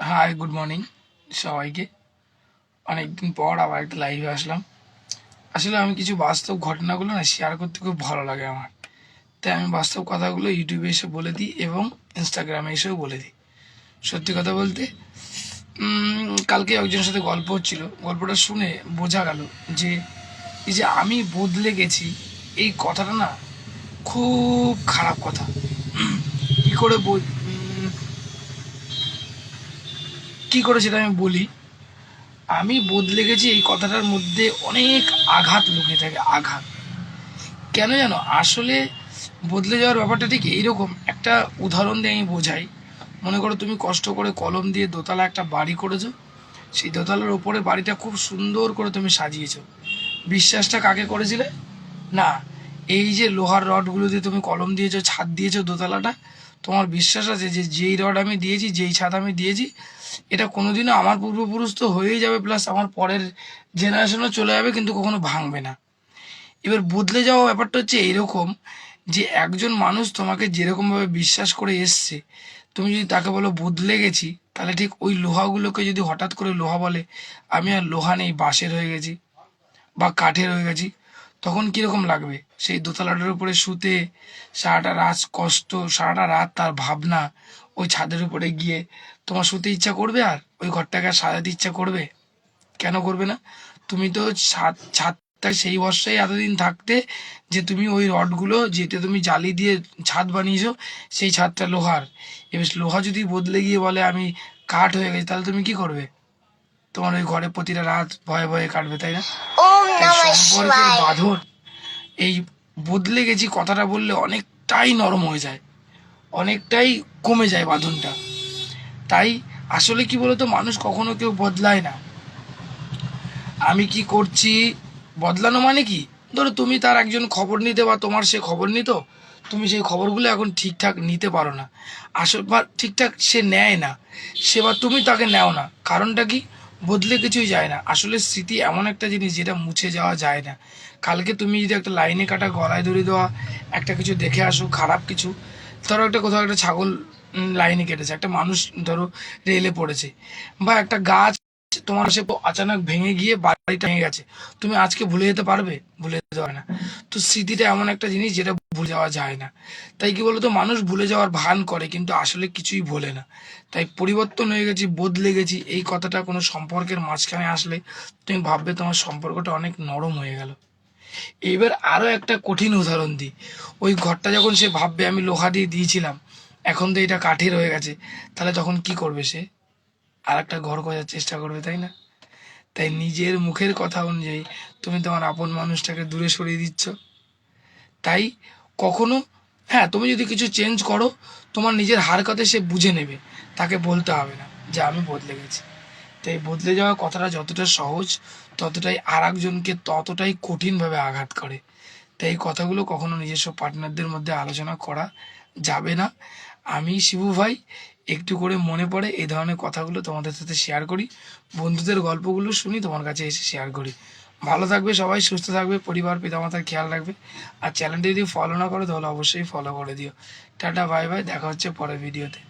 Hi good morning সবাইকে। অনেকদিন পর আবার একটা লাইভে আসলাম। আসলে আমি কিছু বাস্তব ঘটনাগুলো না শেয়ার করতে খুব ভালো লাগে আমার। তাই আমি বাস্তব কথাগুলো ইউটিউবে এসে বলে দিই এবং ইনস্টাগ্রামে এসেও বলে দিই। সত্যি কথা বলতে কালকে একজনের সাথে গল্প হচ্ছিল। গল্পটা শুনে বোঝা গেল যে, এই যে আমি বদলে গেছি, এই কথাটা না খুব খারাপ কথা। কি করে বল- উম, কি করে সেটা আমি বলি? আমি বদলে গেছি এই কথাটার মধ্যে অনেক আঘাত লুকিয়ে থাকে, আঘাত। কেন জানো? আসলে বদলে যাওয়ার ব্যাপারটা ঠিক এইরকম। একটা উদাহরণ দিয়ে আমি বোঝাই। মনে করো তুমি কষ্ট করে কলম দিয়ে দোতলা একটা বাড়ি করেছ। সেই দোতলার ওপরে বাড়িটা খুব সুন্দর করে তুমি সাজিয়েছো। বিশ্বাসটা কাকে করেছিলে? না, এই যে লোহার রডগুলো দিয়ে তুমি কলম দিয়েছ, ছাদ দিয়েছ দোতলাটা তোমার বিশ্বাস আছে যে যেই রড আমি দিয়েছি, যেই ছাদ আমি দিয়েছি, এটা কোনোদিনও আমার পূর্বপুরুষ তো হয়েই যাবে প্লাস আমার পরের জেনারেশনও চলে যাবে, কিন্তু কখনো ভাঙবে না। এবার বদলে যাওয়া ব্যাপারটা হচ্ছে এইরকম যে একজন মানুষ তোমাকে যেরকমভাবে বিশ্বাস করে এসছে, তুমি যদি তাকে বলো বদলে গেছি, তাহলে ঠিক ওই লোহাগুলোকে যদি হঠাৎ করে লোহা বলে, আমি আর লোহা নেই, বাঁশের হয়ে গেছি বা কাঠের হয়ে গেছি। তখন কীরকম লাগবে? সেই দোতলাটার উপরে শুতে সারাটা রাত কষ্ট, সারাটা রাত তার ভাবনা ওই ছাদের উপরে গিয়ে তোমার শুতে ইচ্ছা করবে আর? ওই ঘরটাকে আর সাজাতে ইচ্ছা করবে? কেন করবে না? তুমি তো ছাদ ছাদটা সেই বর্ষায় এতদিন থাকতে যে তুমি ওই রডগুলো যেটা তুমি জালি দিয়ে ছাদ বানিয়েছো, সেই ছাদটা লোহার। এবার লোহা যদি বদলে গিয়ে বলে আমি কাঠ হয়ে গেছি, তাহলে তুমি কি করবে? তোমার ওই ঘরে প্রতিটা রাত ভয়ে ভয়ে কাটবে, তাই না? সম্পর্কের বাঁধন এই বদলে গেছি কথাটা বললে অনেকটাই নরম হয়ে যায় অনেকটাই কমে যায় বাঁধনটা। তাই আসলে কি বলতো মানুষ কখনো কেউ বদলায় না। আমি কি করছি বদলানো মানে কি? ধরো তুমি তার একজন খবর নিতে বা তোমার সে খবর নিত তুমি সেই খবরগুলো এখন ঠিকঠাক নিতে পারো না। আসল বা ঠিকঠাক সে নেয় না সে বা তুমি তাকে নেও না। কারণটা কি? বদলে কিছুই যায় না। আসলে স্মৃতি এমন একটা জিনিস যেটা মুছে যাওয়া যায় না। কালকে তুমি যদি একটা লাইনে কাটা গলায় দড়ি দেওয়া, একটা কিছু দেখে আসো, খারাপ কিছু, ধরো একটা কোথাও একটা ছাগল লাইনে কেটেছে, একটা মানুষ ধরো রেলে পড়েছে, বা একটা গাছ তোমার সে আচানক ভেঙে গিয়ে বাড়িটা ভেঙে গেছে, তুমি আজকে ভুলে যেতে পারবে? ভুলে যেতে পারে না। তো স্মৃতিটা এমন একটা জিনিস যেটা ভুলে যাওয়া যায় না। তাই কি বলতো, মানুষ ভুলে যাওয়ার ভান করে, কিন্তু আসলে কিছুই ভোলে না। তাই পরিবর্তন হয়ে গেছি, বদলে গেছি, এই কথাটা কোনো সম্পর্কের মাঝখানে আসলে তুমি ভাববে তোমার সম্পর্কটা অনেক নরম হয়ে গেল। এবার আরও একটা কঠিন উদাহরণ দিই। ওই ঘরটা যখন সে ভাববে, আমি লোহা দিয়ে দিয়েছিলাম, এখন তো এটা কাঠের হয়ে গেছে, তাহলে তখন কি করবে সে? আর একটা ঘর খোঁজার চেষ্টা করবে, তাই না? তাই নিজের মুখের কথা অনুযায়ী তুমি তোমার আপন মানুষটাকে দূরে সরিয়ে দিচ্ছ। তাই কখনো? হ্যাঁ তুমি যদি কিছু চেঞ্জ করো, তোমার নিজের হারকতে সে বুঝে নেবে। তাকে বলতে হবে না, যে আমি বদলে গেছি। তাই বদলে যাওয়া কথাটা যতটা সহজ, ততটাই আর একজনকে ততটাই কঠিনভাবে আঘাত করে। তাই কথাগুলো কখনো নিজস্ব পার্টনারদের মধ্যে আলোচনা করা যাবে না। আমি শিবু ভাই, একটু করে মনে পড়ে এই ধরনের কথাগুলো তোমাদের সাথে শেয়ার করি। বন্ধুদের গল্পগুলো শুনি, তোমার কাছে এসে শেয়ার করি। ভালো থাকবে, সবাই সুস্থ থাকবে, পরিবার, পিতামাতার খেয়াল রাখবে। আর চ্যানেলটি যদি ফলো না করো, তাহলে অবশ্যই ফলো করে দিও। টাটা বাই বাই দেখা হচ্ছে পরের ভিডিওতে